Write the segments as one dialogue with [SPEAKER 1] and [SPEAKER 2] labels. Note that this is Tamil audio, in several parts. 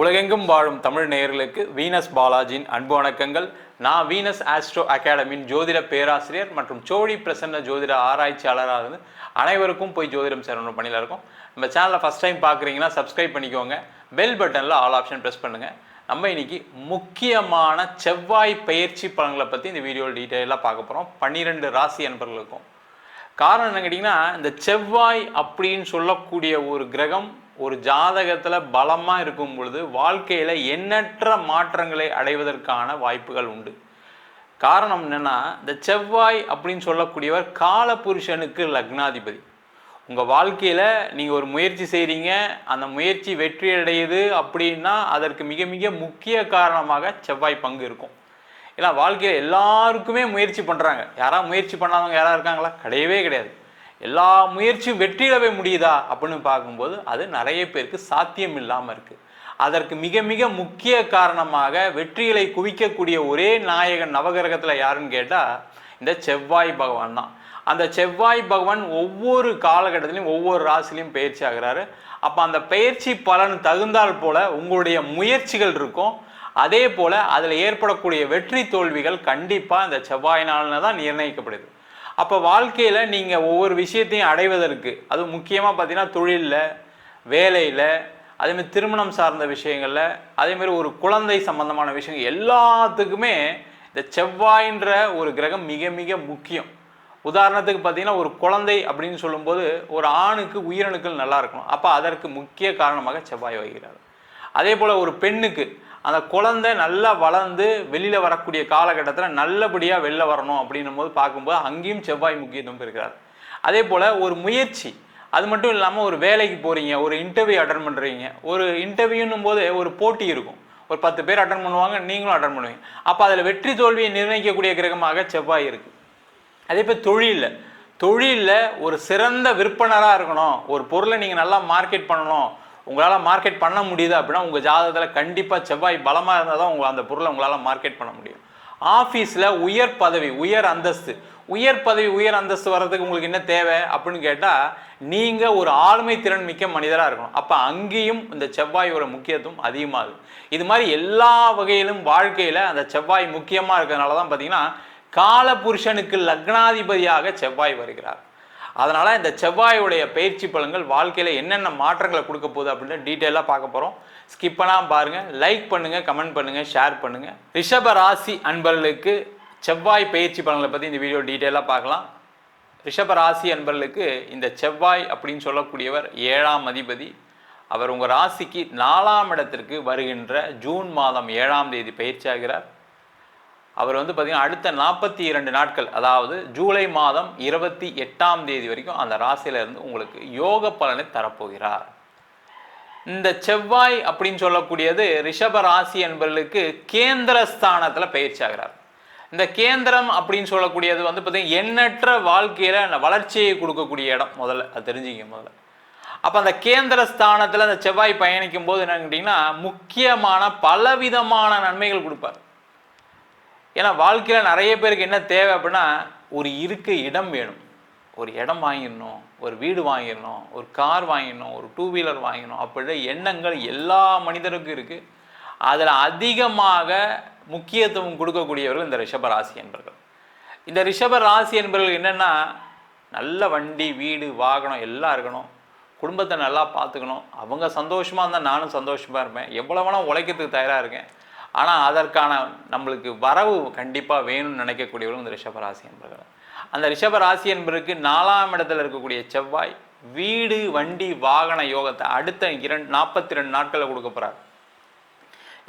[SPEAKER 1] உலகெங்கும் வாழும் தமிழ் நேயர்களுக்கு வீனஸ் பாலாஜியின் அன்பு வணக்கங்கள். நான் வீனஸ் ஆஸ்ட்ரோ அகாடமியின் ஜோதிட பேராசிரியர் மற்றும் சோழி பிரசன்ன ஜோதிட ஆராய்ச்சியாளராக இருந்து அனைவருக்கும் போய் ஜோதிடம் சேரணும் பணியில் இருக்கும். நம்ம சேனலை ஃபஸ்ட் டைம் பார்க்குறீங்கன்னா சப்ஸ்கிரைப் பண்ணிக்கோங்க. பெல் பட்டனில் ஆல் ஆப்ஷன் ப்ரெஸ் பண்ணுங்கள் நம்ம இன்றைக்கி முக்கியமான செவ்வாய் பயிற்சி பலன்களை பற்றி இந்த வீடியோவில் டீட்டெயிலாக பார்க்க போகிறோம் பன்னிரெண்டு ராசி அன்பர்களுக்கும். காரணம் என்ன கேட்டிங்கன்னா இந்த செவ்வாய் அப்படின்னு சொல்லக்கூடிய ஒரு கிரகம் ஒரு ஜாதகத்தில் பலமாக இருக்கும் பொழுது வாழ்க்கையில் எண்ணற்ற மாற்றங்களை அடைவதற்கான வாய்ப்புகள் உண்டு. காரணம் என்னன்னா இந்த செவ்வாய் அப்படின்னு சொல்லக்கூடியவர் காலபுருஷனுக்கு லக்னாதிபதி. உங்கள் வாழ்க்கையில் நீங்கள் ஒரு முயற்சி செய்கிறீங்க அந்த முயற்சி வெற்றி அடையுது அப்படின்னா அதற்கு மிக மிக முக்கிய காரணமாக செவ்வாய் பங்கு இருக்கும். ஏன்னா வாழ்க்கையில் எல்லாருக்குமே முயற்சி பண்ணுறாங்க யாராவது முயற்சி பண்ணாதவங்க யாராவது இருக்காங்களா? கிடையவே கிடையாது. எல்லா முயற்சியும் வெற்றியிடவே முடியுதா அப்படின்னு பார்க்கும்போது அது நிறைய பேருக்கு சாத்தியம் இல்லாமல் இருக்குது அதற்கு மிக மிக முக்கிய காரணமாக வெற்றிகளை குவிக்கக்கூடிய ஒரே நாயகன் நவகிரகத்தில் யாருன்னு கேட்டால் இந்த செவ்வாய் பகவான் தான். அந்த செவ்வாய் பகவான் ஒவ்வொரு காலகட்டத்திலையும் ஒவ்வொரு ராசிலையும் பயிற்சி ஆகிறாரு. அப்போ அந்த பயிற்சி பலன் தகுந்தால் போல உங்களுடைய முயற்சிகள் இருக்கும். அதே போல் அதில் ஏற்படக்கூடிய வெற்றி தோல்விகள் கண்டிப்பாக இந்த செவ்வாயினால தான் நிர்ணயிக்கப்படுது. அப்போ வாழ்க்கையில் நீங்கள் ஒவ்வொரு விஷயத்தையும் அடைவதற்கு அது முக்கியமாக பார்த்தீங்கன்னா தொழிலில் வேலையில் அதேமாதிரி திருமணம் சார்ந்த விஷயங்களில் அதேமாரி ஒரு குழந்தை சம்பந்தமான விஷயங்கள் எல்லாத்துக்குமே இந்த செவ்வாயின்ற ஒரு கிரகம் மிக மிக முக்கியம். உதாரணத்துக்கு பார்த்தீங்கன்னா ஒரு குழந்தை அப்படின்னு சொல்லும்போது ஒரு ஆணுக்கு உயிரணுக்கள் நல்லா இருக்கணும். அப்போ அதற்கு முக்கிய காரணமாக செவ்வாய் வகிக்கிறார். அதே போல் ஒரு பெண்ணுக்கு அந்த குழந்தை நல்லா வளர்ந்து வெளியில் வரக்கூடிய காலகட்டத்தில் நல்லபடியாக வெளில வரணும் அப்படின்னும் போது பார்க்கும்போது அங்கேயும் செவ்வாய் முக்கியத்துவம் இருக்கிறார் அதே போல் ஒரு முயற்சி அது மட்டும் இல்லாமல் ஒரு வேலைக்கு போகிறீங்க ஒரு இன்டர்வியூ அட்டன் பண்ணுறீங்க ஒரு இன்டர்வியூன்னும் போது ஒரு போட்டி இருக்கும். ஒரு பத்து பேர் அட்டன் பண்ணுவாங்க நீங்களும் அட்டன் பண்ணுவீங்க. அப்போ அதில் வெற்றி தோல்வியை நிர்ணயிக்கக்கூடிய கிரகமாக செவ்வாய் இருக்குது அதே போல் தொழிலில் தொழிலில் ஒரு சிறந்த விற்பனராக இருக்கணும். ஒரு பொருளை நீங்கள் நல்லா மார்க்கெட் பண்ணணும். உங்களால் மார்க்கெட் பண்ண முடியுது அப்படின்னா உங்கள் ஜாதகத்தில் கண்டிப்பாக செவ்வாய் பலமாக இருந்தால் தான் உங்கள் அந்த பொருளை உங்களால் மார்க்கெட் பண்ண முடியும். ஆஃபீஸில் உயர் பதவி உயர் அந்தஸ்து. உயர் பதவி உயர் அந்தஸ்து வர்றதுக்கு உங்களுக்கு என்ன தேவை அப்படின்னு கேட்டால் நீங்கள் ஒரு ஆளுமை திறன் மிக்க மனிதராக இருக்கணும். அப்போ அங்கேயும் இந்த செவ்வாயோட முக்கியத்துவம் அதிகமாகுது. இது மாதிரி எல்லா வகையிலும் வாழ்க்கையில் அந்த செவ்வாய் முக்கியமாக இருக்கிறதுனால தான் பார்த்தீங்கன்னா காலபுருஷனுக்கு லக்னாதிபதியாக செவ்வாய் வருகிறார். அதனால் இந்த செவ்வாயுடைய பயிற்சி பலன்கள் வாழ்க்கையில் என்னென்ன மாற்றங்களை கொடுக்க போகுது அப்படின்னு டீட்டெயிலாக பார்க்க போகிறோம் ஸ்கிப் பண்ணாமல் பாருங்கள் லைக் பண்ணுங்கள் கமெண்ட் பண்ணுங்கள் ஷேர் பண்ணுங்கள் ரிஷப ராசி அன்பர்களுக்கு செவ்வாய் பயிற்சி பலன்களை பற்றி இந்த வீடியோ டீட்டெயிலாக பார்க்கலாம். ரிஷப ராசி அன்பர்களுக்கு இந்த செவ்வாய் அப்படின்னு சொல்லக்கூடியவர் ஏழாம் அதிபதி. அவர் உங்கள் ராசிக்கு நாலாம் இடத்திற்கு வருகின்ற ஜூன் மாதம் ஏழாம் தேதி பயிற்சியாகிறார். அவர் வந்து பார்த்திங்கன்னா அடுத்த நாற்பத்தி இரண்டு நாட்கள் அதாவது ஜூலை மாதம் இருபத்தி எட்டாம் தேதி வரைக்கும் அந்த ராசியிலேருந்து உங்களுக்கு யோக பலனை தரப்போகிறார். இந்த செவ்வாய் அப்படின்னு சொல்லக்கூடியது ரிஷப ராசி என்பவர்களுக்கு கேந்திர ஸ்தானத்தில் பயிற்சி ஆகிறார். இந்த கேந்திரம் அப்படின்னு சொல்லக்கூடியது வந்து பார்த்தீங்கன்னா எண்ணற்ற வாழ்க்கையில் வளர்ச்சியை கொடுக்கக்கூடிய இடம் முதல்ல அது தெரிஞ்சுக்க முதல்ல. அப்போ அந்த கேந்திர ஸ்தானத்தில் அந்த செவ்வாய் பயணிக்கும் போது என்னன்னு கேட்டிங்கன்னா முக்கியமான பலவிதமான நன்மைகள் கொடுப்பார். ஏன்னா வாழ்க்கையில் நிறைய பேருக்கு என்ன தேவை அப்படின்னா ஒரு இருக்க இடம் வேணும். ஒரு இடம் வாங்கிடணும் ஒரு வீடு வாங்கிடணும் ஒரு கார் வாங்கிடணும் ஒரு டூ வீலர் வாங்கிடணும். அப்படின்ற எண்ணங்கள் எல்லா மனிதருக்கும் இருக்குது அதில் அதிகமாக முக்கியத்துவம் கொடுக்கக்கூடியவர்கள் இந்த ரிஷப ராசி என்பர்கள். இந்த ரிஷப ராசி என்பவர்கள் என்னென்னா நல்ல வண்டி வீடு வாகனம் எல்லாம் இருக்கணும். குடும்பத்தை நல்லா பார்த்துக்கணும். அவங்க சந்தோஷமாக இருந்தால் நானும் சந்தோஷமாக இருப்பேன். எவ்வளோ வேணால் உழைக்கிறதுக்கு தயாராக இருக்கேன். ஆனால் அதற்கான நம்மளுக்கு வரவு கண்டிப்பாக வேணும்னு நினைக்கக்கூடியவர்கள் இந்த ரிஷபராசி என்பர்கள். அந்த ரிஷபராசி என்பதற்கு நாலாம் இடத்துல இருக்கக்கூடிய செவ்வாய் வீடு வண்டி வாகன யோகத்தை அடுத்த இரண்டு நாற்பத்தி ரெண்டு நாட்களில் கொடுக்க போகிறார்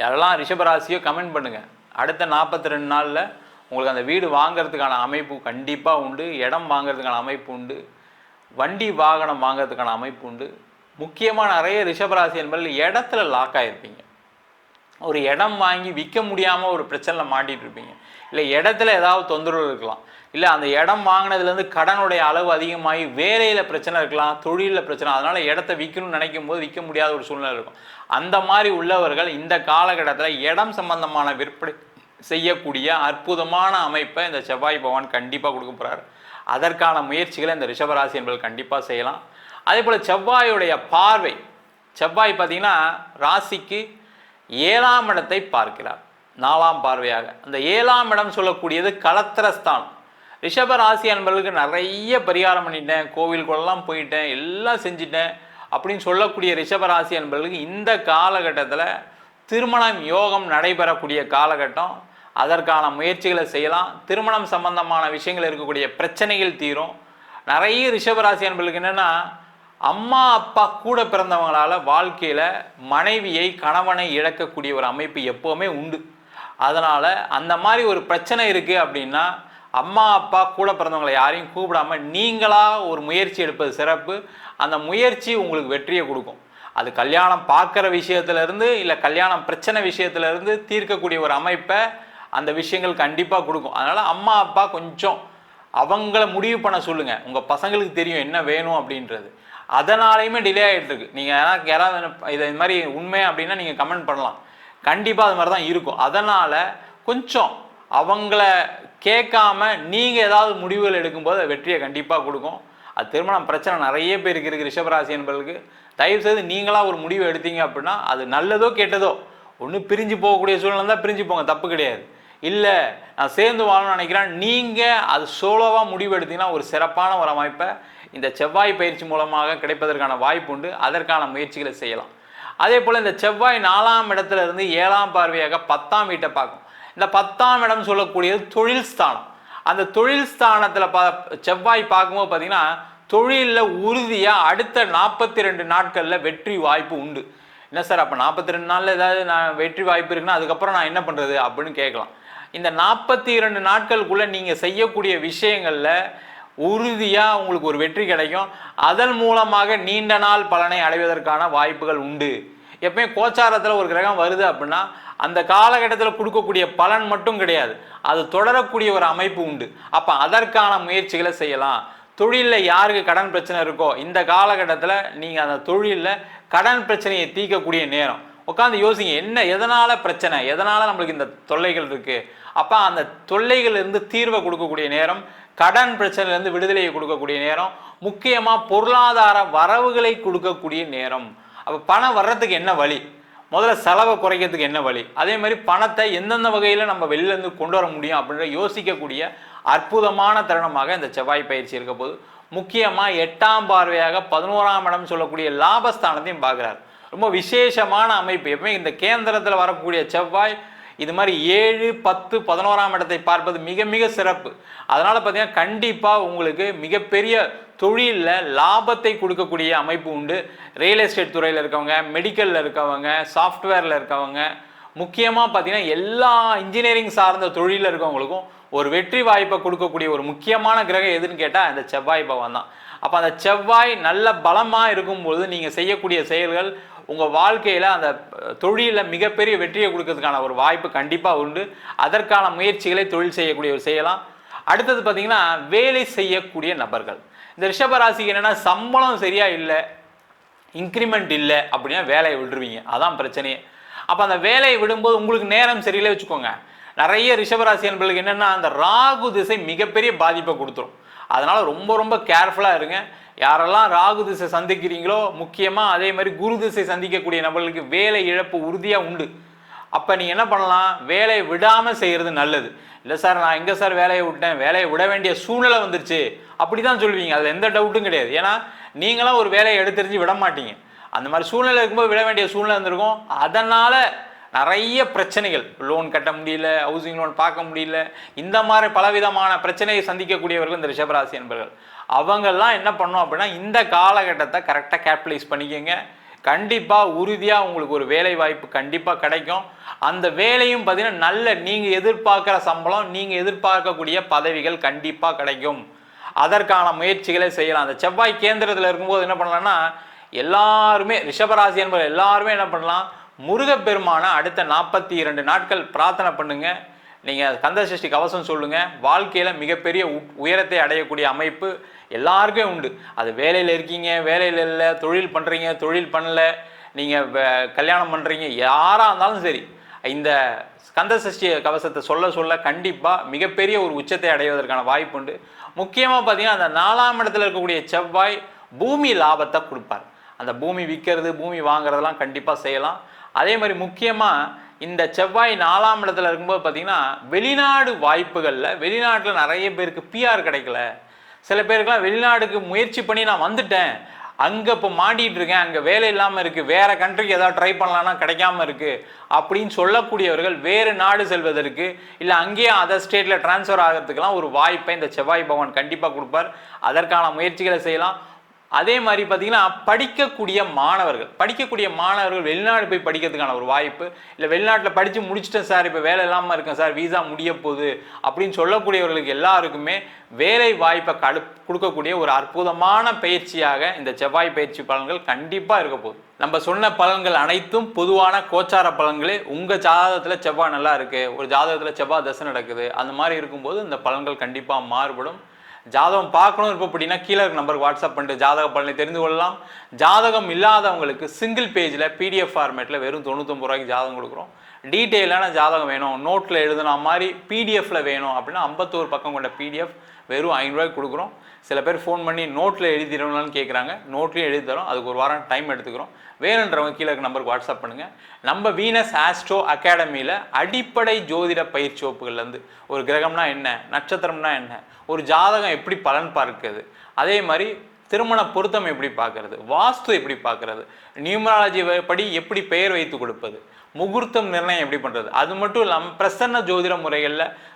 [SPEAKER 1] யாரெல்லாம் ரிஷபராசியோ கமெண்ட் பண்ணுங்கள் அடுத்த நாற்பத்தி ரெண்டு நாளில் உங்களுக்கு அந்த வீடு வாங்கிறதுக்கான அமைப்பு கண்டிப்பாக உண்டு இடம் வாங்குறதுக்கான அமைப்பு உண்டு வண்டி வாகனம் வாங்குறதுக்கான அமைப்பு உண்டு. முக்கியமாக நிறைய ரிஷபராசி என்பதில் இடத்துல லாக் ஆகிருப்பீங்க ஒரு இடம் வாங்கி விற்க முடியாமல் ஒரு பிரச்சனையில் மாட்டிகிட்டு இருப்பீங்க. இல்லை இடத்துல ஏதாவது தொந்தரவு இருக்கலாம். இல்லை அந்த இடம் வாங்கினதுலேருந்து கடனுடைய அளவு அதிகமாகி வேலையில் பிரச்சனை இருக்கலாம் தொழிலில் பிரச்சனை அதனால் இடத்த விற்கணும்னு நினைக்கும் போது விற்க முடியாத ஒரு சூழ்நிலை இருக்கும். அந்த மாதிரி உள்ளவர்கள் இந்த காலகட்டத்தில் இடம் சம்பந்தமான விற்பனை செய்யக்கூடிய அற்புதமான அமைப்பை இந்த செவ்வாய் பகவான் கண்டிப்பாக கொடுக்க போகிறார் அதற்கான முயற்சிகளை இந்த ரிஷபராசி என்பது கண்டிப்பாக செய்யலாம். அதே போல் செவ்வாயுடைய பார்வை செவ்வாய் பார்த்தீங்கன்னா ராசிக்கு ஏழாம் இடத்தை பார்க்கிறார். நாலாம் பார்வையாக. அந்த ஏழாம் இடம் சொல்லக்கூடியது களத்திரஸ்தானம் ரிஷப ராசி அன்பர்களுக்கு நிறைய பரிகாரம் பண்ணிட்டேன். கோவில்குள்ளெல்லாம் போயிட்டேன். எல்லாம் செஞ்சிட்டேன். அப்படின்னு சொல்லக்கூடிய ரிஷப ராசி அன்பர்களுக்கு இந்த காலகட்டத்தில் திருமணம் யோகம் நடைபெறக்கூடிய காலகட்டம். அதற்கான முயற்சிகளை செய்யலாம். திருமணம் சம்பந்தமான விஷயங்கள் இருக்கக்கூடிய பிரச்சனைகள் தீரும். நிறைய ரிஷபராசி அன்பர்களுக்கு என்னென்னா அம்மா அப்பா கூட பிறந்தவங்களால வாழ்க்கையில் மனைவியை கணவனை இழக்கக்கூடிய ஒரு அமைப்பு எப்போவுமே உண்டு. அதனால் அந்த மாதிரி ஒரு பிரச்சனை இருக்குது அப்படின்னா அம்மா அப்பா கூட பிறந்தவங்களை யாரையும் கூப்பிடாமல் நீங்களாக ஒரு முயற்சி எடுப்பது சிறப்பு. அந்த முயற்சி உங்களுக்கு வெற்றியை கொடுக்கும். அது கல்யாணம் பார்க்குற விஷயத்துலேருந்து இல்லை கல்யாணம் பிரச்சனை விஷயத்துலேருந்து தீர்க்கக்கூடிய ஒரு அமைப்பை அந்த விஷயங்கள் கண்டிப்பாக கொடுக்கும். அதனால் அம்மா அப்பா கொஞ்சம் அவங்கள முடிவு பண்ண சொல்லுங்கள் உங்கள் பசங்களுக்கு தெரியும் என்ன வேணும் அப்படின்றது. அதனாலையுமே டிலே ஆகிட்டு இருக்கு நீங்கள் ஏன்னா யாராவது இதை இது மாதிரி உண்மை அப்படின்னா நீங்கள் கமெண்ட் பண்ணலாம். கண்டிப்பாக அது மாதிரி தான் இருக்கும். அதனால் கொஞ்சம் அவங்கள கேட்காம நீங்கள் ஏதாவது முடிவுகள் எடுக்கும்போது வெற்றியை கண்டிப்பாக கொடுக்கும். அது திருமணம் பிரச்சனை நிறைய பேருக்கு இருக்குது ரிஷபராசி என்பர்களுக்கு தயவு செய்து நீங்களாக ஒரு முடிவு எடுத்தீங்க அப்படின்னா அது நல்லதோ கெட்டதோ ஒன்று பிரிஞ்சு போகக்கூடிய சூழ்நிலை தான் பிரிஞ்சு போங்க தப்பு கிடையாது. இல்லை நான் சேர்ந்து வாழணும்னு நினைக்கிறேன். நீங்கள் அது சோலோவாக முடிவு எடுத்தீங்கன்னா ஒரு சிறப்பான ஒரு அமைப்பை இந்த செவ்வாய் பயிற்சி மூலமாக கிடைப்பதற்கான வாய்ப்பு உண்டு. அதற்கான முயற்சிகளை செய்யலாம். அதே போல் இந்த செவ்வாய் நாலாம் இடத்துல இருந்து ஏழாம் பார்வையாக பத்தாம் வீட்டை பார்க்கும். இந்த பத்தாம் இடம் சொல்லக்கூடியது தொழில் ஸ்தானம். அந்த தொழில் ஸ்தானத்தில் பா செவ்வாய் பார்க்கும்போது பார்த்தீங்கன்னா தொழிலில் உறுதியாக அடுத்த நாற்பத்தி ரெண்டு நாட்களில் வெற்றி வாய்ப்பு உண்டு. என்ன சார் அப்போ நாற்பத்தி ரெண்டு நாளில் ஏதாவது நான் வெற்றி வாய்ப்பு இருக்குன்னா அதுக்கப்புறம் நான் என்ன பண்ணுறது அப்படின்னு கேட்கலாம். இந்த நாற்பத்தி இரண்டு நாட்களுக்குள்ளே நீங்கள் செய்யக்கூடிய விஷயங்களில் உறுதியாக உங்களுக்கு ஒரு வெற்றி கிடைக்கும். அதன் மூலமாக நீண்ட நாள் பலனை அடைவதற்கான வாய்ப்புகள் உண்டு. எப்பயும் கோச்சாரத்தில் ஒரு கிரகம் வருது அப்படின்னா அந்த காலகட்டத்தில் கொடுக்கக்கூடிய பலன் மட்டும் கிடையாது. அது தொடரக்கூடிய ஒரு அமைப்பு உண்டு. அப்போ அதற்கான முயற்சிகளை செய்யலாம். தொழிலில் யாருக்கு கடன் பிரச்சனை இருக்கோ இந்த காலகட்டத்தில் நீங்கள் அந்த தொழிலில் கடன் பிரச்சனையை தீர்க்கக்கூடிய நேரம். உட்காந்து யோசிங்க என்ன எதனால் பிரச்சனை? எதனால் நம்மளுக்கு இந்த தொல்லைகள் இருக்குது அப்போ அந்த தொல்லைகள் இருந்து தீர்வை கொடுக்கக்கூடிய நேரம் கடன் பிரச்சனையிலேருந்து விடுதலையை கொடுக்கக்கூடிய நேரம் முக்கியமாக பொருளாதார வரவுகளை கொடுக்கக்கூடிய நேரம். அப்போ பணம் வர்றதுக்கு என்ன வழி? முதல்ல செலவை குறைக்கிறதுக்கு என்ன வழி? அதே மாதிரி பணத்தை எந்தெந்த வகையில் நம்ம வெளியிலேருந்து கொண்டு வர முடியும் அப்படின்ற யோசிக்கக்கூடிய அற்புதமான தருணமாக இந்த செவ்வாய் பயிற்சி இருக்க போது முக்கியமாக எட்டாம் பார்வையாக பதினோராம் இடம் சொல்லக்கூடிய லாபஸ்தானத்தையும் பார்க்குறாரு. ரொம்ப விசேஷமான அமைப்பு. எப்பவுமே இந்த கேந்திரத்தில் வரக்கூடிய செவ்வாய் இது மாதிரி ஏழு பத்து பதினோராம் இடத்தை பார்ப்பது மிக மிக சிறப்பு. அதனால் பார்த்தீங்கன்னா கண்டிப்பாக உங்களுக்கு மிகப்பெரிய தொழிலில் லாபத்தை கொடுக்கக்கூடிய அமைப்பு உண்டு. ரியல் எஸ்டேட் துறையில் இருக்கவங்க மெடிக்கலில் இருக்கவங்க சாஃப்ட்வேரில் இருக்கவங்க முக்கியமாக பார்த்தீங்கன்னா எல்லா இன்ஜினியரிங் சார்ந்த தொழிலில் இருக்கவங்களுக்கும் ஒரு வெற்றி வாய்ப்பை கொடுக்கக்கூடிய ஒரு முக்கியமான கிரகம் எதுன்னு கேட்டால் அந்த செவ்வாய் பவன் தான். அப்போ அந்த செவ்வாய் நல்ல பலமாக இருக்கும்பொழுது நீங்கள் செய்யக்கூடிய செயல்கள் உங்கள் வாழ்க்கையில் அந்த தொழிலில் மிகப்பெரிய வெற்றியை கொடுக்கறதுக்கான ஒரு வாய்ப்பு கண்டிப்பாக உண்டு. அதற்கான முயற்சிகளை தொழில் செய்யக்கூடிய செய்யலாம். அடுத்தது பார்த்தீங்கன்னா வேலை செய்யக்கூடிய நபர்கள். இந்த ரிஷபராசிக்கு என்னென்னா சம்பளம் சரியாக இல்லை இன்க்ரிமெண்ட் இல்லை அப்படின்னா வேலையை விட்டுருவீங்க. அதான் பிரச்சனையே. அப்போ அந்த வேலையை விடும்போது உங்களுக்கு நேரம் சரியில்லை வச்சுக்கோங்க. நிறைய ரிஷபராசி அன்பர்களுக்கு என்னென்னா அந்த ராகு திசை மிகப்பெரிய பாதிப்பை கொடுத்துரும். அதனால் ரொம்ப ரொம்ப கேர்ஃபுல்லாக இருங்க. யாரெல்லாம் ராகு திசை சந்திக்கிறீங்களோ முக்கியமாக அதே மாதிரி குரு திசை சந்திக்கக்கூடிய நபர்களுக்கு வேலை இழப்பு உறுதியாக உண்டு. அப்போ நீங்கள் என்ன பண்ணலாம்? வேலையை விடாமல் செய்கிறது நல்லது. இல்லை சார் நான் எங்கே சார் வேலையை விட்டேன்? வேலையை விட வேண்டிய சூழ்நிலை வந்துருச்சு. அப்படி தான் சொல்லுவீங்க. அதில் எந்த டவுட்டும் கிடையாது. ஏன்னா நீங்களாம் ஒரு வேலையை எடுத்தெறிஞ்சு விட மாட்டீங்க. அந்த மாதிரி சூழ்நிலை இருக்கும்போது விட வேண்டிய சூழ்நிலை இருந்திருக்கும் அதனால் நிறைய பிரச்சனைகள். லோன் கட்ட முடியல ஹவுசிங் லோன் பார்க்க முடியல. இந்த மாதிரி பலவிதமான பிரச்சனையை சந்திக்கக்கூடியவர்கள் இந்த ரிஷபராசி என்பர்கள். அவங்கெல்லாம் என்ன பண்ணோம் அப்படின்னா இந்த காலகட்டத்தை கரெக்டாக கேபிட்டலைஸ் பண்ணிக்கோங்க. கண்டிப்பாக உறுதியாக உங்களுக்கு ஒரு வேலை வாய்ப்பு கண்டிப்பாக கிடைக்கும். அந்த வேலையும் பார்த்தீங்கன்னா நல்ல நீங்கள் எதிர்பார்க்குற சம்பளம் நீங்கள் எதிர்பார்க்கக்கூடிய பதவிகள் கண்டிப்பாக கிடைக்கும். அதற்கான முயற்சிகளை செய்யலாம். அந்த செவ்வாய் கேந்திரத்தில் இருக்கும்போது என்ன பண்ணலாம்னா எல்லாருமே ரிஷபராசி என்பது எல்லாருமே என்ன பண்ணலாம்? முருகப்பெருமான அடுத்த நாற்பத்தி இரண்டு நாட்கள் பிரார்த்தனை பண்ணுங்க. நீங்கள் கந்தசஷ்டி கவசம் சொல்லுங்கள் வாழ்க்கையில் மிகப்பெரிய உயரத்தை அடையக்கூடிய அமைப்பு எல்லாருக்கும் உண்டு. அது வேலையில் இருக்கீங்க வேலையில் இல்லை தொழில் பண்ணுறீங்க தொழில் பண்ணல நீங்கள் கல்யாணம் பண்ணுறீங்க யாராக இருந்தாலும் சரி இந்த கந்த சஷ்டி கவசத்தை சொல்ல சொல்ல கண்டிப்பாக மிகப்பெரிய ஒரு உச்சத்தை அடைவதற்கான வாய்ப்பு உண்டு. முக்கியமாக பார்த்தீங்கன்னா அந்த நாலாம் இடத்துல இருக்கக்கூடிய செவ்வாய் பூமி லாபத்தை கொடுப்பார். அந்த பூமி விற்கிறது பூமி வாங்குறதெல்லாம் கண்டிப்பாக செய்யலாம். அதே மாதிரி முக்கியமாக இந்த செவ்வாய் நாலாம் இடத்துல இருக்கும்போது பார்த்தீங்கன்னா வெளிநாடு வாய்ப்புகளில் வெளிநாட்டில் நிறைய பேருக்கு பிஆர் கிடைக்கல. சில பேருக்குலாம் வெளிநாடுக்கு முயற்சி பண்ணி நான் வந்துட்டேன். அங்கே இப்போ மாட்டிகிட்டு இருக்கேன். அங்கே வேலை இல்லாமல் இருக்குது வேறு கண்ட்ரிக்கு ஏதாவது ட்ரை பண்ணலான்னா கிடைக்காம இருக்குது அப்படின்னு சொல்லக்கூடியவர்கள் வேறு நாடு செல்வதற்கு இல்லை அங்கேயே அதர் ஸ்டேட்டில் ட்ரான்ஸ்ஃபர் ஆகிறதுக்கெல்லாம் ஒரு வாய்ப்பை இந்த செவ்வாய் பகவான் கண்டிப்பாக கொடுப்பார். அதற்கான முயற்சிகளை செய்யலாம். அதே மாதிரி பார்த்தீங்கன்னா படிக்கக்கூடிய மாணவர்கள் படிக்கக்கூடிய மாணவர்கள் வெளிநாடு போய் படிக்கிறதுக்கான ஒரு வாய்ப்பு இல்லை வெளிநாட்டில் படித்து முடிச்சிட்டேன் சார் இப்போ வேலை இல்லாமல் இருக்கேன் சார் வீசா முடிய போகுது அப்படின்னு சொல்லக்கூடியவர்களுக்கு எல்லாருக்குமே வேலை வாய்ப்பை கடு கொடுக்கக்கூடிய ஒரு அற்புதமான பயிற்சியாக இந்த செவ்வாய் பயிற்சி பலன்கள் கண்டிப்பாக இருக்க போகுது. நம்ம சொன்ன பலன்கள் அனைத்தும் பொதுவான கோச்சார பலன்களே உங்கள் ஜாதகத்தில் செவ்வாய் நல்லா இருக்குது ஒரு ஜாதகத்தில் செவ்வாய் தசை நடக்குது அந்த மாதிரி இருக்கும்போது இந்த பலன்கள் கண்டிப்பாக மாறுபடும். ஜாதகம் பார்க்கணும் இருப்போம் அப்படின்னா கீழே இருக்க நம்பருக்கு வாட்ஸ்அப் பண்ணிட்டு ஜாதக பலனை தெரிந்து கொள்ளலாம். ஜாதகம் இல்லாதவங்களுக்கு சிங்கிள் பேஜில் பிடிஎஃப் ஃபார்மேட்டில் வெறும் தொண்ணூத்தொம்பது ரூபாய்க்கு ஜாதகம் கொடுக்குறோம். டீட்டெயிலான ஜாதகம் வேணும். நோட்டில் எழுதுன மாதிரி பிடிஎஃப்ல வேணும் அப்படின்னா ஐம்பத்தோரு பக்கம் கொண்ட பிடிஎஃப் வெறும் ஐநூறுரூவாய்க்கு கொடுக்குறோம். சில பேர் ஃபோன் பண்ணி நோட்டில் எழுதி தரணும்னு கேட்குறாங்க நோட்லேயும் எழுதி தரோம். அதுக்கு ஒரு வாரம் டைம் எடுத்துக்கிறோம். வேணுன்றவங்க கீழே இருக்க நம்பருக்கு வாட்ஸ்அப் பண்ணுங்கள் நம்ம வீனஸ் ஆஸ்ட்ரோ அகாடமியில் அடிப்படை ஜோதிட பயிற்சி வகுப்புகள்லேருந்து ஒரு கிரகம்னா என்ன நட்சத்திரம்னா என்ன ஒரு ஜாதகம் எப்படி பலன் பார்க்குது அதே மாதிரி திருமண பொருத்தம் எப்படி பார்க்கறது வாஸ்து எப்படி பார்க்கறது நியூமராலஜி படி எப்படி பெயர் வைத்து கொடுப்பது முகூர்த்தம் நிர்ணயம் எப்படி பண்ணுறது அது மட்டும் இல்லாமல் பிரசன்ன ஜோதிட முறைகளில்